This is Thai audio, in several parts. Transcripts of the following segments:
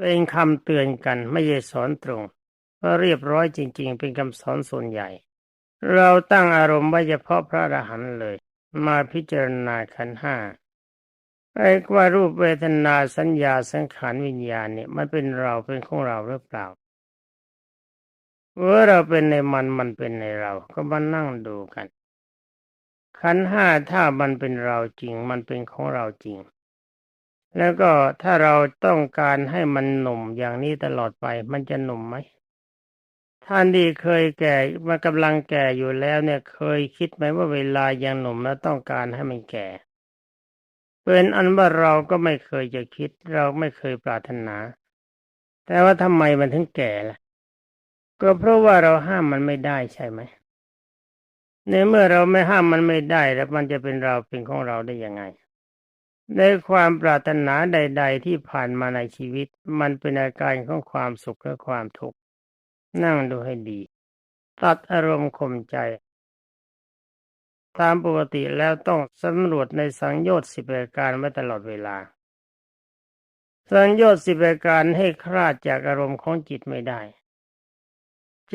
เป็นคำเตือนกันไม่ใช่สอนตรงเพราเรียบร้อยจริง ๆ เป็นคำสอนส่วนใหญ่ เราตั้งอารมณ์ไว้เฉพาะพระอรหันต์เลย มาพิจารณาขันห้าไอ้ว่ารูปเวทนาสัญญาสังขารวิญญาณเนี่ยมันเป็นเราเป็นของเราหรือเปล่าเมื่อเราเป็นในมันมันเป็นในเรา ก็มานั่งดูกันขันห้าถ้ามันเป็นเราจริง มันเป็นของเราจริง แล้วก็ถ้าเราต้องการให้มันหนุ่มอย่างนี้ตลอดไป มันจะหนุ่มไหมท่านที่เคยแก่มันกำลังแก่อยู่แล้วเนี่ยเคยคิดไหมว่าเวลายังหนุ่มแล้วต้องการให้มันแก่ เป็นอันว่าเราก็ไม่เคยจะคิด เราไม่เคยปรารถนา แต่ว่าทำไมมันถึงแก่ล่ะ ก็เพราะว่าเราห้ามมันไม่ได้ใช่ไหมในเมื่อเราไม่ห้ามมันไม่ได้แล้วมันจะเป็นเราเป็นของเราได้ยังไง ในความปรารถนาใด ๆ ที่ผ่านมาในชีวิต มันเป็นอาการของความสุขและความทุกข์นั่งดูให้ดี ตัดอารมณ์ข่มใจ ตามปกติแล้วต้องสำรวจในสังโยชน์สิบประการไว้ตลอดเวลา สังโยชน์สิบประการให้คลาดจากอารมณ์ของจิตไม่ได้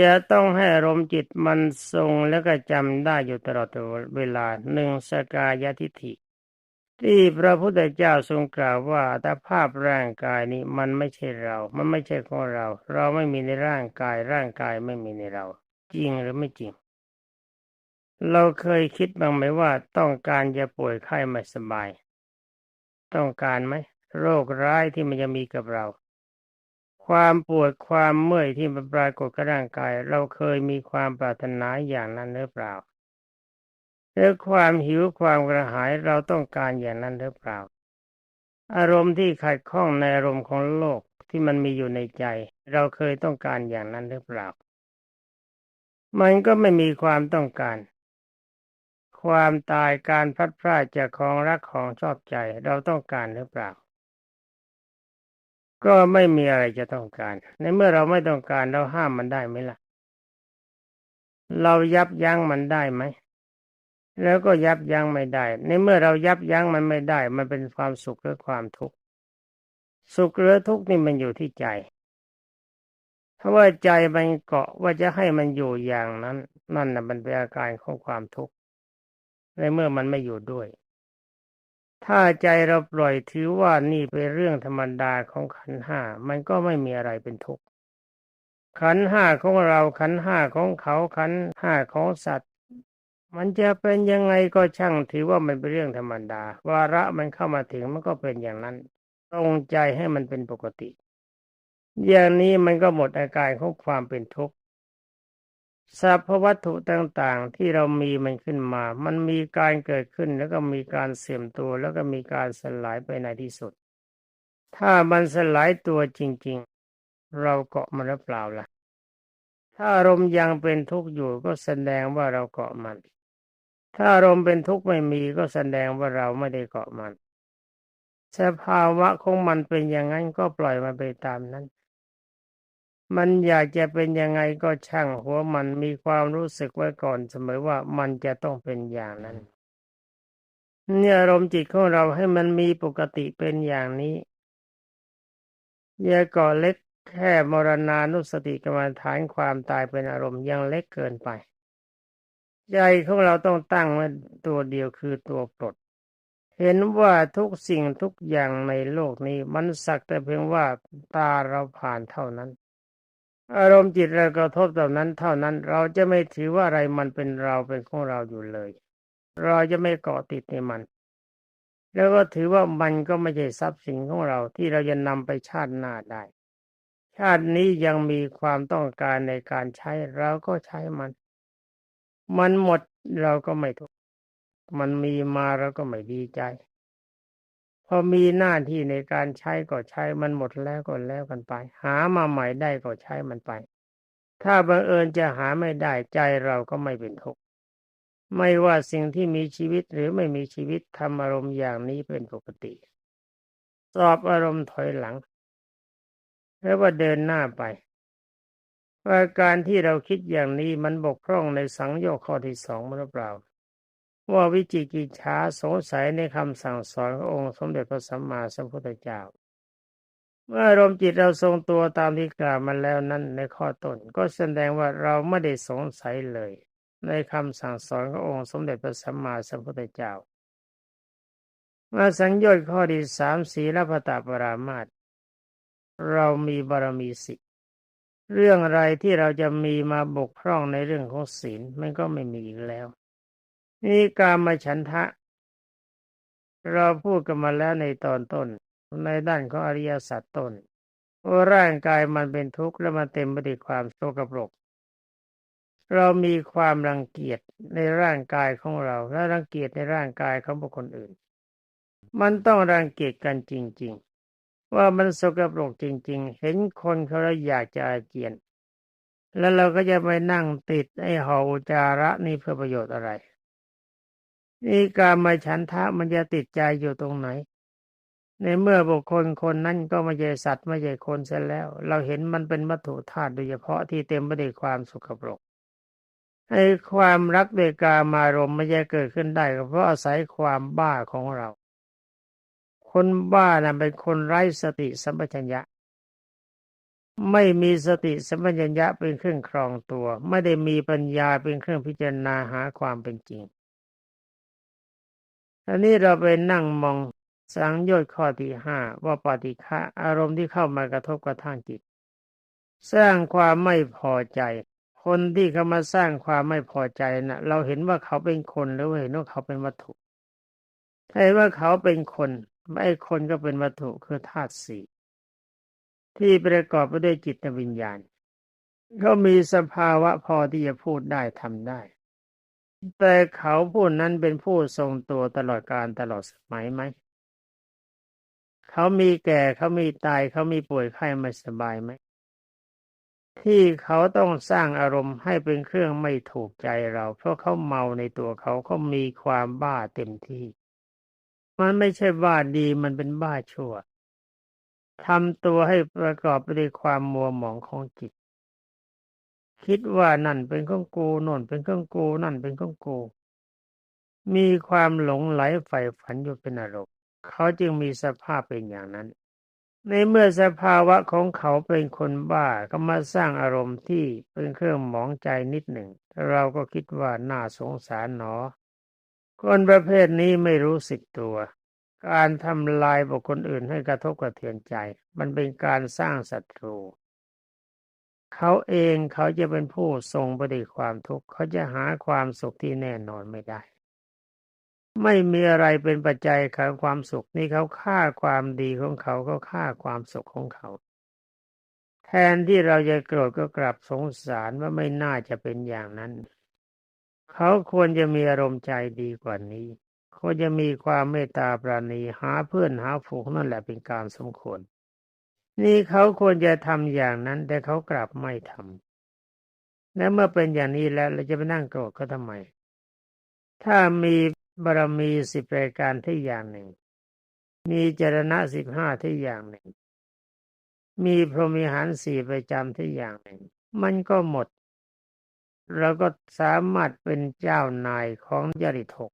จะต้องให้อารมณ์จิตมันทรงแล้วก็จำได้อยู่ตลอดเวลาหนึ่งสกายทิฏฐิ ที่พระพุทธเจ้าทรงกล่าวว่าถ้าภาพร่างกายนี้มันไม่ใช่เรา มันไม่ใช่ของเรา เราไม่มีในร่างกาย ร่างกายไม่มีในเรา จริงหรือไม่จริง เราเคยคิดบ้างไหมว่าต้องการจะป่วยไข้ไม่สบาย ต้องการไหมโรคร้ายที่มันจะมีกับเรา ความปวดความเมื่อยที่มันปรากฏกับร่างกาย เราเคยมีความปรารถนาอย่างนั้นหรือเปล่า หรือความหิวความกระหายเราต้องการอย่างนั้นหรือเปล่า อารมณ์ที่ขัดข้องในอารมณ์ของโลกที่มันมีอยู่ในใจ เราเคยต้องการอย่างนั้นหรือเปล่า มันก็ไม่มีความต้องการ ความตายการพัดพลาดจากของรักของชอบใจเราต้องการหรือเปล่า ก็ไม่มีอะไรจะต้องการ ในเมื่อเราไม่ต้องการเราห้ามมันได้ไหมล่ะ เรายับยั้งมันได้ไหม แล้วก็ยับยั้งไม่ได้ ในเมื่อเรายับยั้งมันไม่ได้ มันเป็นความสุขหรือความทุกข์ สุขหรือทุกข์นี่มันอยู่ที่ใจ ถ้าว่าใจมันเกาะว่าจะให้มันอยู่อย่างนั้น นั่นน่ะมันเป็นอาการของความทุกข์ ในเมื่อมันไม่อยู่ด้วย ถ้าใจเราปล่อยถือว่านี่เป็นเรื่องธรรมดาของขันห้า มันก็ไม่มีอะไรเป็นทุกข์ขันห้าของเราขันห้าของเขาขันห้าของสัตว์ มันจะเป็นยังไงก็ช่างถือว่ามันเป็นเรื่องธรรมดา วาระมันเข้ามาถึงมันก็เป็นอย่างนั้น ตรงใจให้มันเป็นปกติ อย่างนี้มันก็หมดอาการของความเป็นทุกข์สรรพวัตถุต่างๆ ที่เรามีมันขึ้นมา มันมีการเกิดขึ้นแล้วก็มีการเสื่อมตัว แล้วก็มีการสลายไปในที่สุด ถ้ามันสลายตัวจริง ๆ เราเกาะมันหรือเปล่าล่ะ ถ้าอารมณ์ยังเป็นทุกข์อยู่ก็แสดงว่าเราเกาะมัน ถ้าอารมณ์เป็นทุกข์ไม่มีก็แสดงว่าเราไม่ได้เกาะมัน สภาวะของมันเป็นอย่างนั้นก็ปล่อยมันไปตามนั้น มันอยากจะเป็นยังไงก็ช่างหัวมันมีความรู้สึกไว้ก่อนเสมอว่ามันจะต้องเป็นอย่างนั้นเนี่ยอารมณ์จิตของเราให้มันมีปกติเป็นอย่างนี้อย่าก่อเล็กแค่มรณานุสติกรรมฐานความตายเป็นอารมณ์ยังเล็กเกินไป ใจของเราต้องตั้งไว้ตัวเดียวคือตัวปลด เห็นว่าทุกสิ่งทุกอย่างในโลกนี้ มันสักแต่เพียงว่าตาเราผ่านเท่านั้น อารมณ์จิตเรากระทบต่านั้นเท่านั้น เราจะไม่ถือว่าอะไรมันเป็นเราเป็นของเราอยู่เลย เราจะไม่เกาะติดในมัน แล้วก็ถือว่ามันก็ไม่ใช่ทรัพย์สินของเราที่เราจะนำไปชาติหน้าได้ ชาตินี้ยังมีความต้องการในการใช้เราก็ใช้มัน มันหมดเราก็ไม่ทุกข์มันมีมาเราก็ไม่ดีใจ พอมีหน้าที่ในการใช้ก็ใช้มันหมดแล้วก็แล้วกันไป หามาใหม่ได้ก็ใช้มันไป ถ้าบังเอิญจะหาไม่ได้ใจเราก็ไม่เป็นทุกข์ไม่ว่าสิ่งที่มีชีวิตหรือไม่มีชีวิตทำอารมณ์อย่างนี้เป็นปกติ สอบอารมณ์ถอยหลังแล้วว่าเดินหน้าไป ว่าการที่เราคิดอย่างนี้มันบกพร่องในสังโยคข้อที่สองหรือเปล่า ว่าวิจิกิจฉาสงสัยในคำสั่งสอนขององค์สมเด็จพระสัมมาสัมพุทธเจ้า เมื่ออารมณ์จิตเราทรงตัวตามที่กล่าวมาแล้วนั้นในข้อต้นก็แสดงว่าเราไม่ได้สงสัยเลย ในคำสั่งสอนขององค์สมเด็จพระสัมมาสัมพุทธเจ้ามาสังโยชน์ข้อที่สามสีลพตาปรามาตเรามีบารมีสิ เรื่องอะไรที่เราจะมีมาบกพร่องในเรื่องของศีลมันก็ไม่มีอีกแล้ว นี่การมาฉันทะ เราพูดกันมาแล้วในตอนต้น ในด้านของอริยสัจต้นว่าร่างกายมันเป็นทุกข์และมันเต็มไปด้วยความโศกปรก เรามีความรังเกียจในร่างกายของเรา และรังเกียจในร่างกายของบุคคลอื่น มันต้องรังเกียจกันจริงๆ ว่ามันสกปรกจริง ๆ เห็นคนเขาแล้วอยากจะอาเจียน แล้วเราก็จะไปนั่งติดไอ้หออุจาระนี่เพื่อประโยชน์อะไร นี่การมาฉันทะมันจะติดใจอยู่ตรงไหน ในเมื่อบุคคลคนนั้นก็ไม่ใช่สัตว์ไม่ใช่คนเสียแล้ว เราเห็นมันเป็นวัตถุธาตุโดยเฉพาะที่เต็มไปด้วยความสุขปรกไอ้ความรักโดยกามารมไม่ใช่เกิดขึ้นได้ก็เพราะอาศัยความบ้าของเรา คนบ้านะ่ะเป็นคนไร้สติสัมปชัญญะ ไม่มีสติสัมปชัญญะเป็นเครื่องครองตัว ไม่ได้มีปัญญาเป็นเครื่องพิจารณาหาความเป็นจริงอันนี้เราไปนั่งมองสังโยชน์ข้อที่ห้าว่าปฏิฆะอารมณ์ที่เข้ามากระทบกระทั่งจิต สร้างความไม่พอใจ คนที่เขามาสร้างความไม่พอใจนะ่ะ เราเห็นว่าเขาเป็นคนหรือเห็นว่าเขาเป็นวัตถุถ้าเห็นว่าเขาเป็นคน ไม่คนก็เป็นวัตถุคือธาตุสี่ที่ประกอบไปด้วยจิตวิญญาณก็มีสภาวะพอที่จะพูดได้ทำได้ แต่เขาผู้นั้นเป็นผู้ทรงตัวตลอดการตลอดสมัยไหม เขามีแก่เขามีตายเขามีป่วยไข้ไม่สบายไหม ที่เขาต้องสร้างอารมณ์ให้เป็นเครื่องไม่ถูกใจเรา เพราะเขาเมาในตัวเขาเขามีความบ้าเต็มที่ มันไม่ใช่บ้าดีมันเป็นบ้าชั่วทำตัวให้ประกอบไปด้วยความมัวหมองของจิต คิดว่านั่นเป็นของกูน่นเป็นของกูนั่นเป็นของกู มีความหลงไหลใฝ่ฝันอยู่เป็นอารมณ์เขาจึงมีสภาพเป็นอย่างนั้น ในเมื่อสภาวะของเขาเป็นคนบ้าก็มาสร้างอารมณ์ที่เป็นเครื่องหมองใจนิดหนึ่ง เราก็คิดว่าน่าสงสารหนอ คนประเภทนี้ไม่รู้สึกตัว การทำลายบุคคลอื่นให้กระทบกระเทือนใจ มันเป็นการสร้างศัตรู เขาเองเขาจะเป็นผู้ทรงปฏิความทุกข์เขาจะหาความสุขที่แน่นอนไม่ได้ ไม่มีอะไรเป็นปัจจัยของความสุขนี่เขาฆ่าความดีของเขาเขาฆ่าความสุขของเขาแทนที่เราจะโกรธก็กลับสงสารว่าไม่น่าจะเป็นอย่างนั้น เขาควรจะมีอารมณ์ใจดีกว่านี้ ควรจะมีความเมตตาปราณีหาเพื่อนหาฝูงนั่นแหละเป็นการสมควร นี่เขาควรจะทำอย่างนั้น แต่เขากลับไม่ทำและเมื่อเป็นอย่างนี้แล้วเราจะไปนั่งโกรธเขาทำไม ถ้ามีบารมีสิบรายการที่อย่างหนึ่ง มีจรณะสิบห้าที่อย่างหนึ่ง มีพรหมิหารสี่ประจำที่อย่างหนึ่ง มันก็หมด เราก็สามารถเป็นเจ้านายของยริทก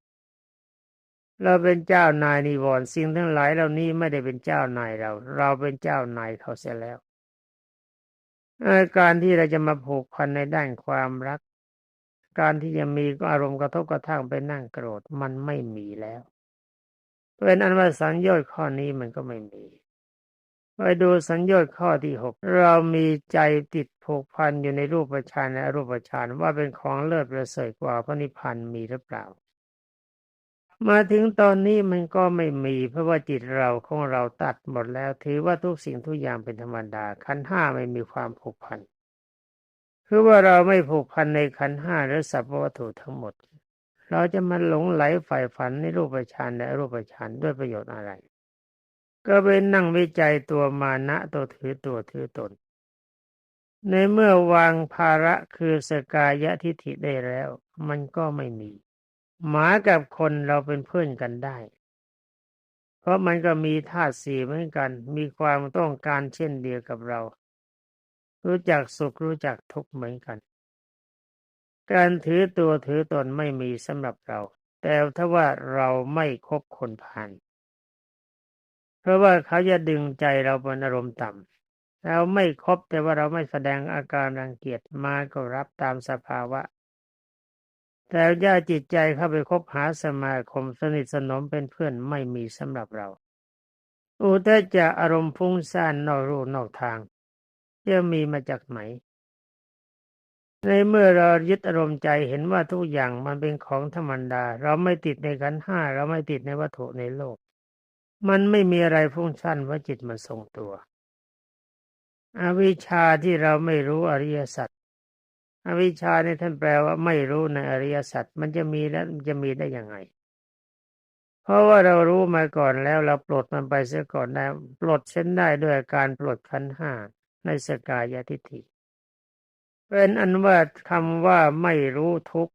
เราเป็นเจ้านายนิวรณ์สิ่งทั้งหลายเหล่านี้ไม่ได้เป็นเจ้านายเรา เราเป็นเจ้านายเขาเสียแล้วการที่เราจะมาผูกพันในด้านความรัก การที่จะมีอารมณ์กระทบกระทั่งไปนั่งโกรธมันไม่มีแล้วเป็นอันว่าสัญญาณข้อนี้มันก็ไม่มี ไปดูสัญญาณข้อที่หกเรามีใจติดผูกพันอยู่ในรูปฌานและรูปฌานว่าเป็นของเลิศประเสริฐกว่าพระนิพพานมีหรือเปล่า มาถึงตอนนี้มันก็ไม่มีเพราะว่าจิตเราของเราตัดหมดแล้วถือว่าทุกสิ่งทุกอย่างเป็นธรรมดาขันห้าไม่มีความผูกพันคือว่าเราไม่ผูกพันในขันห้าหรือสัพพวัตถุทั้งหมด เราจะมาหลงไหลฝ่ายฝันในรูปฌานและรูปฌานด้วยประโยชน์อะไร ก็เป็นนั่งวิจัยตัวมานะตัวถือตัวถือตน ในเมื่อวางภาระคือสกายะทิฏฐิได้แล้ว มันก็ไม่มี หมากับคนเราเป็นเพื่อนกันได้ เพราะมันก็มีธาตุสี่เหมือนกัน มีความต้องการเช่นเดียวกับเรา รู้จักสุขรู้จักทุกข์เหมือนกัน การถือตัวถือตนไม่มีสำหรับเรา แต่ถ้าว่าเราไม่คบคนผ่าน เพราะว่าเขาจะดึงใจเราเป็นอารมณ์ต่ำเราไม่ครบแต่ว่าเราไม่แสดงอาการรังเกียจมาก็รับตามสภาวะ แต่ย่าจิตใจเข้าไปคบหาสมาคมสนิทสนมเป็นเพื่อนไม่มีสำหรับเรา อุตจะอารมณ์ฟุ้งซ่านนอกรูนอกทางจะมีมาจากไหนในเมื่อเรายึดอารมณ์ใจเห็นว่าทุกอย่างมันเป็นของธรรมดา เราไม่ติดในขันห้าเราไม่ติดในวัตถุในโลก มันไม่มีอะไรฟุ้งซ่านว่าจิตมันทรงตัว อวิชชาที่เราไม่รู้อริยสัจอวิชชาในท่านแปลว่าไม่รู้ในอริยสัจมันจะมีแล้วมันจะมีได้ยังไง เพราะว่าเรารู้มาก่อนแล้วเราปลดมันไปเสียก่อนได้ปลดเส้นได้ด้วยการปลดขันห้าในสกายทิฏฐิเป็นอันว่าคำว่าไม่รู้ทุกข์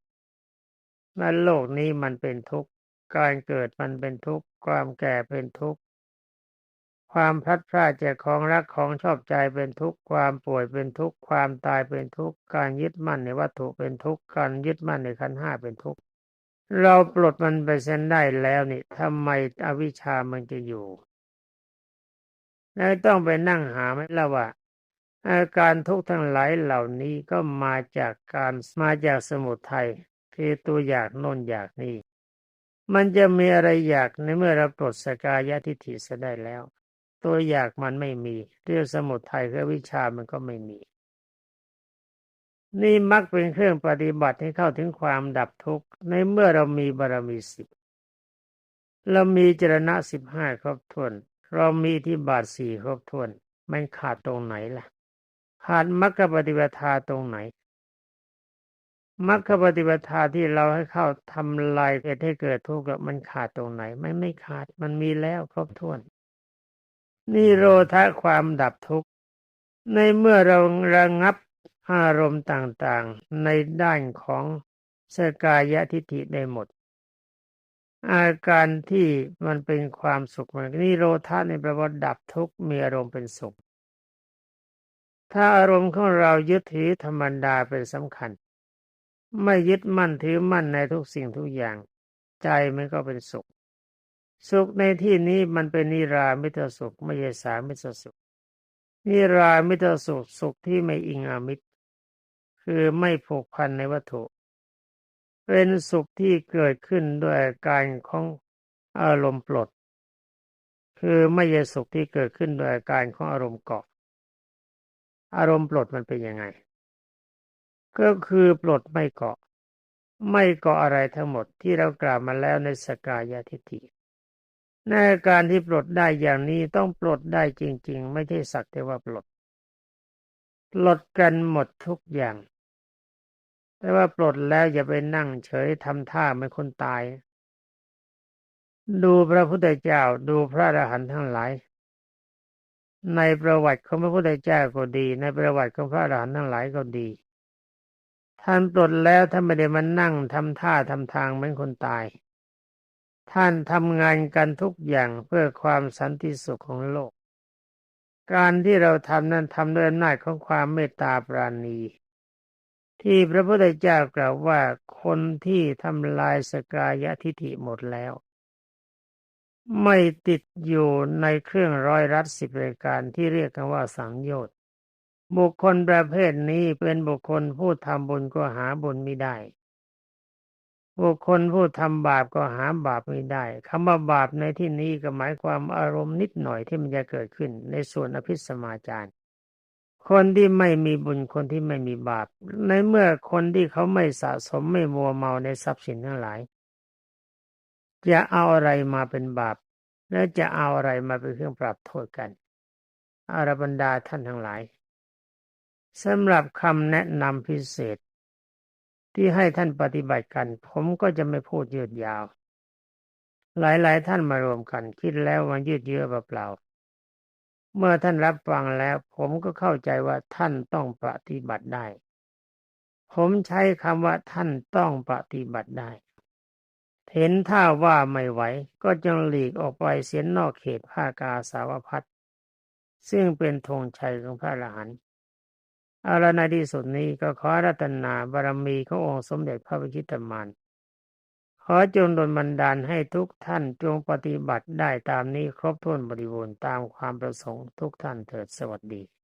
ในโลกนี้มันเป็นทุกข์ การเกิดมันเป็นทุกข์ ความแก่เป็นทุกข์ ความพลัดพรากจากของรักของชอบใจเป็นทุกข์ ความป่วยเป็นทุกข์ ความตายเป็นทุกข์ การยึดมั่นในวัตถุเป็นทุกข์ การยึดมั่นในขันห้าเป็นทุกข์ เราปลดมันไปเส้นได้แล้วนี่ทำไมอวิชชามันจะอยู่แล้วต้องไปนั่งหาไหมล่ะว่าอาการทุกข์ทั้งหลายเหล่านี้ก็มาจากการมาจากสมุทัยคือตัวอยากโน่นอยากนี่ มันจะมีอะไรอยากในเมื่อเราปลดสกายทิฏฐิเสียได้แล้ว ตัวอยากมันไม่มี เรื่องสมุทัยกับวิชามันก็ไม่มี นี่มักเป็นเครื่องปฏิบัติให้เข้าถึงความดับทุกข์ ในเมื่อเรามีบารมีสิบเรามีจรณะสิบห้าครบถ้วน เรามีที่บาทสี่ครบถ้วน มันขาดตรงไหนล่ะ ขาดมรรคปฏิปทาตรงไหน มรรคปฏิปทาที่เราให้เข้าทำลายเหตุให้เกิดทุกข์มันขาดตรงไหน ไม่ไม่ขาดมันมีแล้วครบถ้วน นี่โรธาความดับทุกข์ ในเมื่อเราระงับอารมณ์ต่างๆ ในด้านของสกายะทิฏฐิได้หมด อาการที่มันเป็นความสุขมันนี่โรธาในประวัติดับทุกข์มีอารมณ์เป็นสุข ถ้าอารมณ์ของเรายึดถือธรรมดาเป็นสำคัญ ไม่ยึดมั่นถือมั่นในทุกสิ่งทุกอย่าง ใจมันก็เป็นสุข สุขในที่นี้มันเป็นนิรามิตรสุข ไม่ใช่สามิตรสุข นิรามิตรสุขสุขที่ไม่อิงอามิตร คือไม่ผูกพันในวัตถุ เป็นสุขที่เกิดขึ้นด้วยการของอารมณ์ปลด คือไม่ใช่สุขที่เกิดขึ้นด้วยการของอารมณ์เกาะอารมณ์ปลดมันเป็นยังไง ก็คือปลดไม่เกาะ ไม่เกาะอะไรทั้งหมดที่เรากล่าวมาแล้วในสกายาทิฏฐิในการที่ปลดได้อย่างนี้ต้องปลดได้จริง ๆ ไม่ใช่สักแต่ว่าปลด ปลดกันหมดทุกอย่าง แต่ว่าปลดแล้วอย่าไปนั่งเฉยทำท่าเหมือนคนตาย ดูพระพุทธเจ้าดูพระอรหันต์ทั้งหลาย ในประวัติของพระพุทธเจ้าก็ดี ในประวัติของพระอรหันต์ทั้งหลายก็ดี ท่านปลดแล้วท่านไม่ได้มานั่งทำท่าทำทางเหมือนคนตาย ท่านทำงานกันทุกอย่างเพื่อความสันติสุขของโลก การที่เราทำนั้นทำด้วยอำนาจของความเมตตาปราณี ที่พระพุทธเจ้ากล่าวว่าคนที่ทำลายสกายทิฐิหมดแล้ว ไม่ติดอยู่ในเครื่องร้อยรัดสิบรายการที่เรียกกันว่าสังโยชน บุคคลประเภทนี้เป็นบุคคลผู้ทำบุญก็หาบุญไม่ได้ บุคคลผู้ทำบาปก็หาบาปไม่ได้คำว่าบาปในที่นี้ก็หมายความอารมณ์นิดหน่อยที่มันจะเกิดขึ้นในส่วนอภิสมาจารคนที่ไม่มีบุญคนที่ไม่มีบาป ในเมื่อคนที่เขาไม่สะสมไม่มัวเมาในทรัพย์สินทั้งหลาย จะเอาอะไรมาเป็นบาป และจะเอาอะไรมาเป็นเครื่องปรับโทษกันอารบรรดาท่านทั้งหลาย สำหรับคำแนะนำพิเศษ ที่ให้ท่านปฏิบัติกัน ผมก็จะไม่พูดยืดยาว หลายๆ ท่านมารวมกัน คิดแล้วมันยืดเยื้อเปล่าเมื่อท่านรับฟังแล้ว ผมก็เข้าใจว่าท่านต้องปฏิบัติได้ ผมใช้คำว่าท่านต้องปฏิบัติได้เห็นท่าว่าไม่ไหว ก็จงหลีกออกไปเสียนนอกเขตภาคาสาวพัดซึ่งเป็นธงชัยของพระอรหันต์ เอาละในที่สุดนี้ก็ขอรัตนาบารมีขององค์สมเด็จพระวิชิตามานขขอจงดลบันดาลให้ทุกท่านจงปฏิบัติได้ตามนี้ครบถ้วนบริบูรณ์ตามความประสงค์ทุกท่านเถิดสวัสดี